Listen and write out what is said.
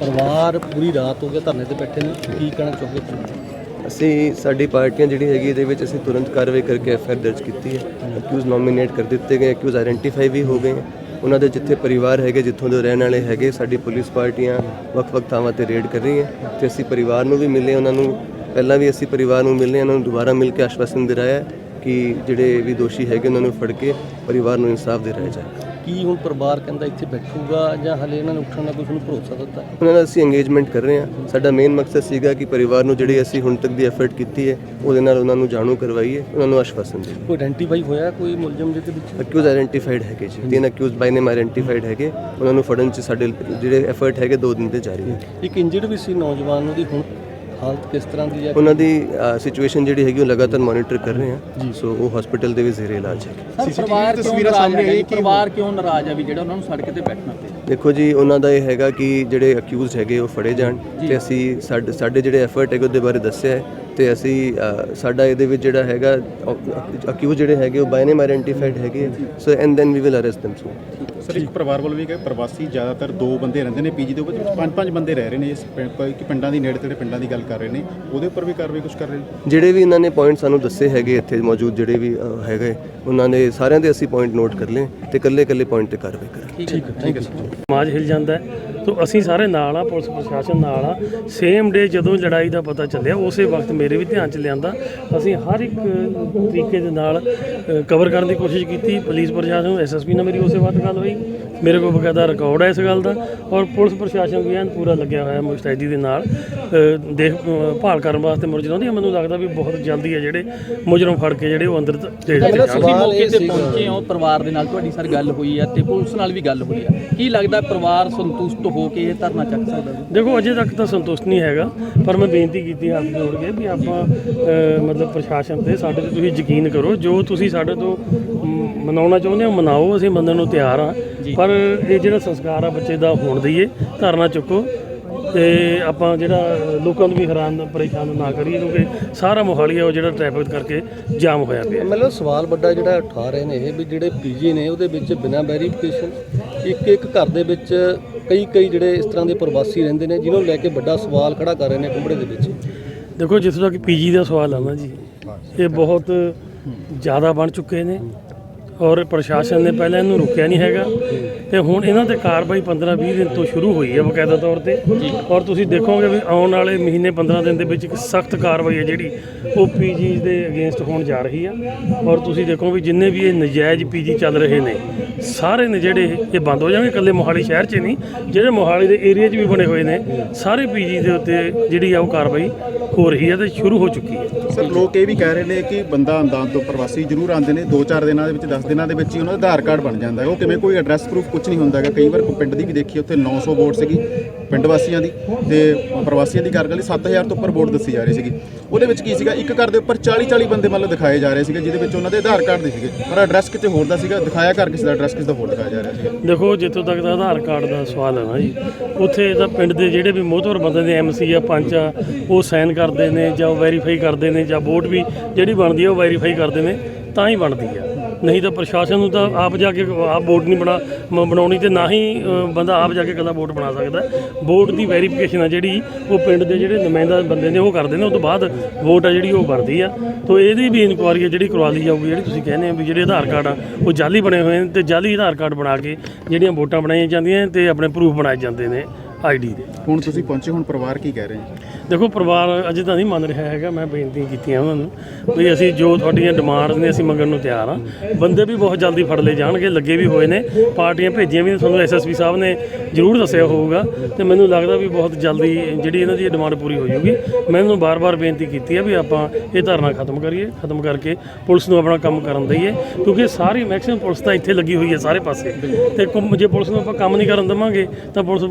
ਪਰਿਵਾਰ ਪੂਰੀ ਰਾਤ ਹੋ ਗਿਆ ਧਰਨੇ ਤੇ ਬੈਠੇ ਨੇ। ਕੀ ਕਹਿਣਾ ਚਾਹੋਗੇ? ਤੁਸੀਂ? ਅਸੀਂ ਸਾਡੀ ਪਾਰਟੀਆਂ ਜਿਹੜੀ ਹੈਗੀ ਇਹਦੇ ਵਿੱਚ ਅਸੀਂ ਤੁਰੰਤ ਕਾਰਵਾਈ ਕਰਕੇ ਐਫ ਆਰ ਦਰਜ ਕੀਤੀ ਹੈ। ਅਕਿਊਜ਼ ਨੋਮੀਨੇਟ ਕਰ ਦਿੱਤੇ ਗਏ ਅਕਿਊਜ਼ ਆਇਡੈਂਟੀਫਾਈ ਵੀ ਹੋ ਗਏ। ਹੈ। ਉਹਨਾਂ ਦੇ ਜਿੱਥੇ ਪਰਿਵਾਰ ਹੈਗੇ ਜਿੱਥੋਂ ਦੇ ਰਹਿਣ ਵਾਲੇ ਹੈਗੇ ਸਾਡੀ ਪੁਲਿਸ ਪਾਰਟੀਆਂ ਵੱਖ-ਵੱਖ ਥਾਵਾਂ ਤੇ ਰੇਡ ਕਰ ਰਹੀਆਂ। ਤੇ ਅਸੀਂ ਪਰਿਵਾਰ ਨੂੰ ਵੀ ਮਿਲੇ ਉਹਨਾਂ ਨੂੰ ਪਹਿਲਾਂ ਵੀ ਅਸੀਂ ਪਰਿਵਾਰ ਨੂੰ ਮਿਲੇ ਉਹਨਾਂ ਨੂੰ ਦੁਬਾਰਾ ਮਿਲ ਕੇ ਆਸ਼ਵਾਸਨ ਦਿਲਾਇਆ ਹੈ। ਕਿ ਜਿਹੜੇ ਵੀ ਦੋਸ਼ੀ ਹੈਗੇ ਉਹਨਾਂ ਨੂੰ ਫੜ ਕੇ ਪਰਿਵਾਰ ਨੂੰ ਇਨਸਾਫ ਦਿਲਾਇਆ ਜਾਏ। ਕੀ ਹੁਣ ਪਰਿਵਾਰ ਕਹਿੰਦਾ ਇੱਥੇ ਬੈਠੂਗਾ ਜਾਂ ਹਲੇ ਇਹਨਾਂ ਨੇ ਉੱਠਣ ਦਾ ਕੋਈ ਤੁਹਾਨੂੰ ਭਰੋਸਾ ਦਿੱਤਾ? ਉਹਨਾਂ ਨਾਲ ਅਸੀਂ ਇੰਗੇਜਮੈਂਟ ਕਰ ਰਹੇ ਹਾਂ। ਸਾਡਾ ਮੇਨ ਮਕਸਦ ਸੀਗਾ ਕਿ ਪਰਿਵਾਰ ਨੂੰ ਜਿਹੜੀ ਅਸੀਂ ਹੁਣ ਤੱਕ ਦੀ ਐਫਰਟ ਕੀਤੀ ਹੈ ਉਹਦੇ ਨਾਲ ਉਹਨਾਂ ਨੂੰ ਜਾਣੂ ਕਰਵਾਈਏ ਉਹਨਾਂ ਨੂੰ ਆਸ਼ਵਾਸਨ ਦੇਈਏ। ਕੋਈ ਆਇਡੈਂਟੀਫਾਈ ਹੋਇਆ ਕੋਈ ਮੁਲਜ਼ਮ ਜਿਹਦੇ ਵਿੱਚ? ਅਕਿਊਜ਼ ਆਇਡੈਂਟੀਫਾਈਡ ਹੈਗੇ ਜੀ। ਤਿੰਨ ਅਕਿਊਜ਼ ਬਾਈ ਨੇਮ ਆਇਡੈਂਟੀਫਾਈਡ ਹੈਗੇ। ਉਹਨਾਂ ਨੂੰ ਫੜਨ ਚ ਸਾਡੇ ਜਿਹੜੇ ਐਫਰਟ ਹੈਗੇ ਦੋ ਦਿਨ ਤੇ ਜਾਰੀ ਹੈ। ਇੱਕ ਇੰਜਰਡ ਵੀ ਸੀ ਨੌਜਵਾਨ ਉਹਦੀ ਹੁਣ। ਹਾਲਤ ਕਿਸ ਤਰ੍ਹਾਂ ਦੀ ਹੈ? ਉਹਨਾਂ ਦੀ ਸਿਚੁਏਸ਼ਨ ਜਿਹੜੀ ਹੈਗੀ ਉਹ ਲਗਾਤਾਰ ਮੋਨੀਟਰ ਕਰ ਰਹੇ ਹਾਂ ਸੋ ਉਹ ਹਸਪੀਟਲ ਦੇ ਵਿੱਚ ਜ਼ੇਰੇ ਇਲਾਜ ਹੈ ਪਰਿਵਾਰ ਤਸਵੀਰਾਂ ਸਾਹਮਣੇ ਆਈ ਪਰਿਵਾਰ ਕਿਉਂ ਨਾਰਾਜ਼ ਆ ਵੀ ਜਿਹੜਾ ਉਹਨਾਂ ਨੂੰ ਸੜਕ ਤੇ ਬੈਠਣਾ ਪਿਆ? ਦੇਖੋ ਜੀ ਉਹਨਾਂ ਦਾ ਇਹ ਹੈਗਾ ਕਿ ਜਿਹੜੇ ਅਕਿਊਜ਼ਡ ਹੈਗੇ ਉਹ ਫੜੇ ਜਾਣ ਤੇ ਅਸੀਂ ਸਾਡੇ ਸਾਡੇ ਜਿਹੜੇ ਐਫਰਟ ਹੈਗੇ ਉਹਦੇ ਬਾਰੇ ਦੱਸਿਆ ਹੈ ਤੇ ਅਸੀਂ ਸਾਡਾ ਇਹਦੇ ਵਿੱਚ ਜਿਹੜਾ ਹੈਗਾ ਅਕਿਊਜ਼ ਜਿਹੜੇ ਹੈਗੇ ਉਹ ਬਾਈ ਨੇਮ ਆਇਡੈਂਟੀਫਾਈਡ ਹੈਗੇ so and then we will arrest them soon sir ਇੱਕ ਪਰਿਵਾਰ ਵੱਲੋਂ ਵੀ ਕਹੇ ਪ੍ਰਵਾਸੀ ਜ਼ਿਆਦਾਤਰ ਦੋ ਬੰਦੇ ਰਹਿੰਦੇ ਨੇ ਪੀਜੀ ਦੇ ਵਿੱਚ ਪੰਜ ਪੰਜ ਬੰਦੇ ਰਹਿ ਰਹੇ ਨੇ ਇਸ ਕਿ ਪਿੰਡਾਂ ਦੀ ਨੇੜੇ ਤੇੜੇ ਪਿੰਡਾਂ ਦੀ ਗੱਲ ਕਰ ਰਹੇ ਨੇ ਉਹਦੇ ਉੱਪਰ ਵੀ ਕਾਰਵਾਈ ਕੁਝ ਕਰ ਰਹੇ ਨੇ? ਜਿਹੜੇ ਵੀ ਇਹਨਾਂ ਨੇ ਪੁਆਇੰਟ ਸਾਨੂੰ ਦੱਸੇ ਹੈਗੇ ਇੱਥੇ ਮੌਜੂਦ ਜਿਹੜੇ ਵੀ ਹੈਗੇ ਉਹਨਾਂ ਨੇ ਸਾਰਿਆਂ ਦੇ ਅਸੀਂ ਪੁਆਇੰਟ ਨੋਟ ਕਰ ਲਏ ਤੇ ਇਕੱਲੇ ਇਕੱਲੇ ਪੁਆਇੰਟ ਤੇ ਕਾਰਵਾਈ ਕਰਾਂਗੇ। ਠੀਕ ਹੈ ਥੈਂਕ ਯੂ ਸਮਾਜ ਹਿਲ ਜਾਂਦਾ ਹੈ। ਤੋ ਅਸੀਂ ਸਾਰੇ ਨਾਲ ਆ ਪੁਲਿਸ ਪ੍ਰਸ਼ਾਸਨ ਨਾਲ ਆ। ਸੇਮ ਡੇ ਜਦੋਂ ਲੜਾਈ ਦਾ ਪਤਾ ਚੱਲਿਆ ਉਸੇ ਵਕਤ ਮੇਰੇ ਵੀ ਧਿਆਨ ਚ ਲਿਆਂਦਾ। ਅਸੀਂ ਹਰ ਇੱਕ ਤਰੀਕੇ ਦੇ ਨਾਲ ਕਵਰ ਕਰਨ ਦੀ ਕੋਸ਼ਿਸ਼ ਕੀਤੀ। ਪੁਲਿਸ ਪ੍ਰਸ਼ਾਸਨ ਐਸਐਸਪੀ ਨਾਲ ਮੇਰੀ ਉਸੇ ਵਕਤ ਗੱਲ ਹੋਈ। ਮੇਰੇ ਕੋਲ ਬਕਾਇਦਾ ਰਿਕਾਰਡ ਹੈ ਇਸ ਗੱਲ ਦਾ ਔਰ ਪੁਲਿਸ ਪ੍ਰਸ਼ਾਸਨ ਵੀ ਐਨ ਪੂਰਾ ਲੱਗਿਆ ਹੋਇਆ ਮੁਸਤੈਦੀ ਦੇ ਨਾਲ ਅ, ਦੇਖ ਅ, ਭਾਲ ਕਰਨ ਵਾਸਤੇ ਮੁਲਜ਼ਮਾਂ ਦੀ ਮੈਨੂੰ ਲੱਗਦਾ ਵੀ ਬਹੁਤ ਜਲਦੀ ਹੈ ਜਿਹੜੇ ਮੁਜਰਮ ਫੜ ਕੇ ਜਿਹੜੇ ਉਹ ਅੰਦਰ ਚ ਮੇਰਾ ਜਾਣਗੇ। ਸਵਾਲ ਮੌਕੇ ਇਹ ਤੇ ਸੀਗਾ- ਪਹੁੰਚੇ ਹੋ ਪਰਿਵਾਰ ਦੇ ਨਾਲ ਤੁਹਾਡੀ ਸਰ ਗੱਲ ਹੋਈ ਆ ਤੇ ਪੁਲਿਸ ਨਾਲ ਵੀ ਗੱਲ ਹੋਈ ਆ ਕੀ ਲੱਗਦਾ ਪਰਿਵਾਰ ਸੰਤੁਸ਼ਟ ਹੋ ਕੇ ਇਹ ਧਰਨਾ ਚੱਕ ਸਕਦਾ ਜੀ? ਦੇਖੋ ਅਜੇ ਤੱਕ ਤਾਂ ਸੰਤੁਸ਼ਟ ਨਹੀਂ ਹੈਗਾ ਪਰ ਮੈਂ ਬੇਨਤੀ ਕੀਤੀ ਹੱਥ ਜੋੜ ਕੇ ਵੀ ਆਪਾਂ ਅ, ਮਤਲਬ ਪ੍ਰਸ਼ਾਸਨ ਤੇ ਸਾਡੇ ਤੇ ਤੁਸੀਂ ਯਕੀਨ ਕਰੋ ਜੋ ਤੁਸੀਂ ਸਾਡੇ ਤੋਂ ਮ, ਮਨਾਉਣਾ ਚਾਹੁੰਦੇ ਹੋ ਮਨਾਓ ਅਸੀਂ ਮੰਨਣ ਨੂੰ ਤਿਆਰ ਹਾਂ ਪਰ ਇਹ ਜਿਹੜਾ ਸੰਸਕਾਰ ਆ ਬੱਚੇ ਦਾ ਹੋਣ ਦਈਏ ਧਰਨਾ ਚੁੱਕੋ ਤੇ ਆਪਾਂ ਜਿਹੜਾ ਲੋਕਾਂ ਨੂੰ ਵੀ ਹੈਰਾਨ ਪਰੇਸ਼ਾਨ ਨਾ ਕਰੀਏ ਕਿਉਂਕਿ ਸਾਰਾ ਮੋਹਾਲੀ ਆ ਉਹ ਜਿਹੜਾ ਟ੍ਰੈਫਿਕ ਕਰਕੇ ਜਾਮ ਹੋਇਆ ਪਿਆ। ਮਤਲਬ ਸਵਾਲ ਵੱਡਾ ਜਿਹੜਾ ਉਠਾ ਰਹੇ ਨੇ ਇਹ ਵੀ ਜਿਹੜੇ ਪੀਜੀ ਨੇ ਉਹਦੇ ਵਿੱਚ ਬਿਨਾਂ ਵੈਰੀਫਿਕੇਸ਼ਨ ਇੱਕ ਇੱਕ ਘਰ ਦੇ ਵਿੱਚ ਕਈ ਕਈ ਜਿਹੜੇ ਇਸ ਤਰ੍ਹਾਂ ਦੇ ਪ੍ਰਵਾਸੀ ਰਹਿੰਦੇ ਨੇ ਜਿਨ੍ਹਾਂ ਨੂੰ ਲੈ ਕੇ ਵੱਡਾ ਸਵਾਲ ਖੜਾ ਕਰ ਰਹੇ ਨੇ ਕੁੰਬੜੇ ਦੇ ਵਿੱਚ। ਦੇਖੋ ਜਿੱਥੋਂ ਤੱਕ ਪੀਜੀ ਦਾ ਸਵਾਲ ਆ ਨਾ ਜੀ ਇਹ ਬਹੁਤ ਜ਼ਿਆਦਾ ਬਣ ਚੁੱਕੇ ਨੇ। ਔਰ ਪ੍ਰਸ਼ਾਸਨ ਨੇ ਪਹਿਲਾਂ ਇਹਨੂੰ ਰੋਕਿਆ ਨਹੀਂ ਹੈਗਾ। ਤੇ ਹੁਣ ਇਹਨਾਂ ਤੇ ਕਾਰਵਾਈ 15-20 ਦਿਨ ਤੋਂ ਸ਼ੁਰੂ ਹੋਈ ਹੈ ਬਕਾਇਦਾ ਤੌਰ ਤੇ। ਔਰ ਤੁਸੀਂ ਦੇਖੋਗੇ ਵੀ ਆਉਣ ਵਾਲੇ ਮਹੀਨੇ 15 ਦਿਨ ਦੇ ਵਿੱਚ ਇੱਕ ਸਖਤ ਕਾਰਵਾਈ ਹੈ ਜਿਹੜੀ ਉਹ ਪੀਜੀ ਦੇ ਅਗੇਂਸਟ ਹੋਣ ਜਾ ਰਹੀ ਆ। ਔਰ ਤੁਸੀਂ ਦੇਖੋ ਵੀ ਜਿੰਨੇ ਵੀ ਇਹ ਨਜਾਇਜ਼ ਪੀਜੀ ਚੱਲ ਰਹੇ ਨੇ, ਸਾਰੇ ਨੇ ਜਿਹੜੇ ਇਹ ਬੰਦ ਹੋ ਜਾਣਗੇ, ਇਕੱਲੇ ਮੋਹਾਲੀ ਸ਼ਹਿਰ 'ਚ ਨਹੀਂ, ਜਿਹੜੇ ਮੋਹਾਲੀ ਦੇ ਏਰੀਆ 'ਚ ਵੀ ਬਣੇ ਹੋਏ ਨੇ, ਸਾਰੇ ਪੀਜੀ ਦੇ ਉੱਤੇ ਜਿਹੜੀ ਆ ਉਹ ਕਾਰਵਾਈ ਹੋ ਰਹੀ ਹੈ ਤੇ ਸ਼ੁਰੂ ਹੋ ਚੁੱਕੀ ਹੈ। ਸਰ, ਲੋਕ ਇਹ ਵੀ ਕਹਿ ਰਹੇ ਨੇ ਕਿ ਬੰਦਾ ਅੰਦਾਜ਼ ਤੋਂ ਪ੍ਰਵਾਸੀ ਜ਼ਰੂਰ ਆਉਂਦੇ ਨੇ 2-4 ਦਿਨਾਂ ਦੇ ਵਿੱਚ 10 ਦਿਨਾਂ ਦੇ ਵਿੱਚ ਹੀ ਉਹਨਾਂ ਦਾ ਆਧਾਰ ਕਾਰਡ ਬਣ ਜਾਂਦਾ ਹੈ। ਉਹ ਕਿਵੇਂ ਕੋਈ ਐਡਰੈਸ ਪ੍ਰੂਫ ਕੁਝ ਨਹੀਂ ਹੁੰਦਾ ਹੈਗਾ। ਕਈ ਵਾਰ ਕੋਈ ਪਿੰਡ ਦੀ ਵੀ ਦੇਖੀ, ਉੱਥੇ 900 ਵੋਟ ਸੀਗੀ ਪਿੰਡ ਵਾਸੀਆਂ ਦੀ ਤੇ ਪ੍ਰਵਾਸੀਆਂ ਦੀ ਕਰ ਲਈ 7000 ਤੋਂ ਉੱਪਰ ਵੋਟ ਦੱਸੀ ਜਾ ਰਹੀ ਸੀਗੀ। ਉਹਦੇ ਵਿੱਚ ਕੀ ਸੀਗਾ? ਇੱਕ ਘਰ ਦੇ ਉੱਪਰ 40-40 ਬੰਦੇ ਮੰਨ ਲਓ ਦਿਖਾਏ ਜਾ ਰਹੇ ਸੀਗੇ, ਜਿਹਦੇ ਵਿੱਚ ਉਹਨਾਂ ਦੇ ਆਧਾਰ ਕਾਰਡ ਦੇ ਸੀਗੇ। ਪਰ ਐਡਰੈਸ ਕਿਤੇ ਹੋਰ ਦਾ ਸੀਗਾ, ਦਿਖਾਇਆ ਘਰ ਕਿਸੇ ਦਾ ਐਡਰੈਸ ਕਿਸੇ ਦਾ ਹੋਰ ਦਿਖਾਇਆ ਜਾ ਰਿਹਾ ਸੀਗਾ। ਦੇਖੋ, ਜਿੱਥੋਂ ਤੱਕ ਦਾ ਆਧਾਰ ਕਾਰਡ ਦਾ ਸਵਾਲ ਹੈ ਨਾ ਜੀ, ਉੱਥੇ ਤਾਂ ਪਿੰਡ ਦੇ ਜਿਹੜੇ ਵੀ ਮੋਹਤਵਰ ਬੰਦੇ ਨੇ ਐਮਸੀ ਆ, ਪੰਚ ਆ, ਉਹ ਸਾਈਨ ਕਰਦੇ ਨੇ ਜਾਂ ਵੈਰੀਫਾਈ ਕਰਦੇ ਨੇ ਜਾਂ ਵੋਟ ਵੀ ਜਿਹੜੀ ਬਣਦੀ ਹੈ ਉਹ ਵੈਰੀਫਾਈ ਕਰਦੇ ਨੇ, ਤਾਂ ਹੀ ਬਣਦੀ ਆ। ਨਹੀਂ ਤਾਂ ਪ੍ਰਸ਼ਾਸਨ ਨੂੰ ਤਾਂ ਆਪ ਜਾ ਕੇ ਆਪ ਵੋਟ ਨਹੀਂ ਬਣਾ ਮ- ਬਣਾਉਣੀ ਤੇ ਨਾ ਹੀ ਅ, ਬੰਦਾ ਆਪ ਜਾ ਕੇ ਕੱਲਾ ਵੋਟ ਬਣਾ ਸਕਦਾ ਵੋਟ ਦੀ ਵੈਰੀਫਿਕੇਸ਼ਨ ਆ ਜਿਹੜੀ ਉਹ ਪਿੰਡ ਦੇ ਜਿਹੜੇ ਨੁਮਾਇੰਦਾ ਬੰਦੇ ਨੇ ਉਹ ਕਰਦੇ ਨੇ ਉਹ ਤੋਂ ਬਾਅਦ ਵੋਟ ਆ ਜਿਹੜੀ ਉਹ ਵਰਦੀ ਆ। ਤੋਂ ਇਹਦੀ ਵੀ ਇਨਕੁਆਇਰੀ ਆ ਜਿਹੜੀ ਕਰਵਾ ਲਈ ਜਾਊਗੀ ਜਿਹੜੀ ਤੁਸੀਂ ਕਹਿੰਦੇ ਆ ਵੀ ਜਿਹੜੇ ਆਧਾਰ ਕਾਰਡ ਆ ਉਹ ਜਾਲੀ ਬਣੇ ਹੋਏ ਨੇ ਤੇ ਜਾਲੀ ਆਧਾਰ ਕਾਰਡ ਬਣਾ ਕੇ ਜਿਹੜੀਆਂ ਵੋਟਾਂ ਬਣਾਈਆਂ ਜਾਂਦੀਆਂ ਤੇ ਆਪਣੇ ਪ੍ਰੂਫ ਬਣਾਏ ਜਾਂਦੇ ਨੇ। ਆਈਡੀ ਦੇ। ਹੁਣ ਤੁਸੀਂ ਪਹੁੰਚੇ ਹੁਣ ਪਰਿਵਾਰ ਕੀ ਕਹਿ ਰਹੇ ਹੈ ਦੇਖੋ ਪਰਿਵਾਰ ਅਜੇ ਤਾਂ ਨਹੀਂ ਮੰਨ ਰਿਹਾ ਹੈਗਾ ਮੈਂ ਬੇਨਤੀ ਕੀਤੀਆਂ ਉਹਨਾਂ ਨੂੰ ਵੀ ਅਸੀਂ ਜੋ ਤੁਹਾਡੀਆਂ ਡਿਮਾਂਡਸ ਨੇ ਅਸੀਂ ਮੰਗਣ ਨੂੰ ਤਿਆਰ ਹਾਂ ਬੰਦੇ ਵੀ ਬਹੁਤ ਜਲਦੀ ਫੜ ਲਏ ਜਾਣਗੇ ਲੱਗੇ ਵੀ ਹੋਏ ਨੇ। ਪਾਰਟੀਆਂ ਭੇਜੀਆਂ ਵੀ ਨੇ ਤੁਹਾਨੂੰ ਐਸਐਸਪੀ ਸਾਹਿਬ ਨੇ ਜ਼ਰੂਰ ਦੱਸਿਆ ਹੋਊਗਾ ਤੇ ਮੈਨੂੰ ਲੱਗਦਾ ਵੀ ਬਹੁਤ ਜਲਦੀ ਜਿਹੜੀ ਇਹਨਾਂ ਦੀ ਡਿਮਾਂਡ ਪੂਰੀ ਹੋ ਜਾਊਗੀ। ਮੈਂ ਇਹਨੂੰ ਬਾਰ-ਬਾਰ ਬੇਨਤੀ ਕੀਤੀ ਹੈ ਵੀ ਆਪਾਂ ਇਹ ਧਰਨਾ ਖਤਮ ਕਰੀਏ ਖਤਮ ਕਰਕੇ ਪੁਲਿਸ ਨੂੰ ਆਪਣਾ ਕੰਮ ਕਰਨ ਦਈਏ ਕਿਉਂਕਿ ਸਾਰੀ ਮੈਕਸਿਮਮ ਪੁਲਿਸ ਤਾਂ ਇੱਥੇ ਲੱਗੀ ਹੋਈ ਹੈ ਸਾਰੇ ਪਾਸੇ। ਤੇ ਕੁੰਮ- ਜੇ ਪੁਲਿਸ ਨੂੰ ਆਪਾਂ ਕੰਮ ਨਹੀਂ ਕਰਨ ਦੇਵਾਂਗੇ ਤਾਂ ਪੁਲਿਸ